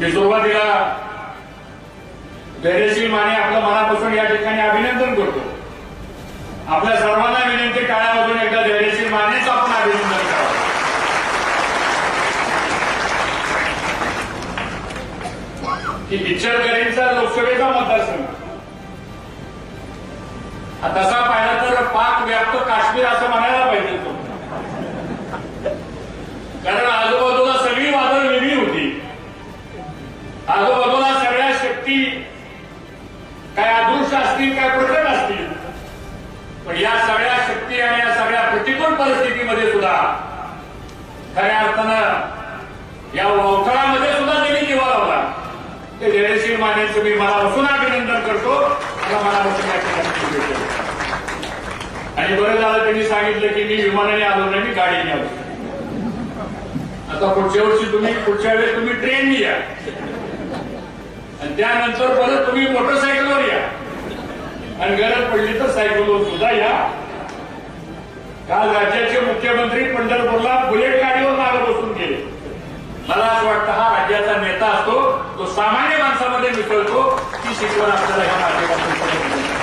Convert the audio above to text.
मी सुरुवातीला धैर्यशील माने आपलं मनापासून या ठिकाणी अभिनंदन करतो. आपल्या सर्वांना विनंती टाळ्या वाजून एकदा धैर्यशील मानेच आपण अभिनंदन करावं. की इच्छरकरींचा लोकसभेचा मतदारसंघ. हा तसा पाहिला तर पाक व्याप्त काश्मीर असं म्हणायला पाहिजे. असतील काय अदृश्य असतील काय प्रकट असतील. पण या सगळ्या शक्ती आणि या सगळ्या प्रतिकूल परिस्थितीमध्ये सुद्धा खऱ्या अर्थानं या अवसरामध्ये सुद्धा त्यांनी जीवा लावला. ते जयश्री मानेचं मी मला बसून अभिनंदन करतो. मला बसून या ठिकाणी आणि बरं झालं त्यांनी सांगितलं की मी विमानाने आलो नाही मी गाडीने आलो. आता पुढच्या वर्षी तुम्ही पुढच्या वेळेस तुम्ही ट्रेननी या. आणि त्यानंतर परत तुम्ही मोटरसायकलवर या. आणि गरज पडली तर सायकलवर सुद्धा या. काल राज्याचे मुख्यमंत्री पंढरपूरला बुलेट गाडीवर मागे बसून गेले. मला असं वाटतं हा राज्याचा नेता असतो तो सामान्य माणसामध्ये मिसळतो ती शिकवण आपल्याला ह्या माध्यमातून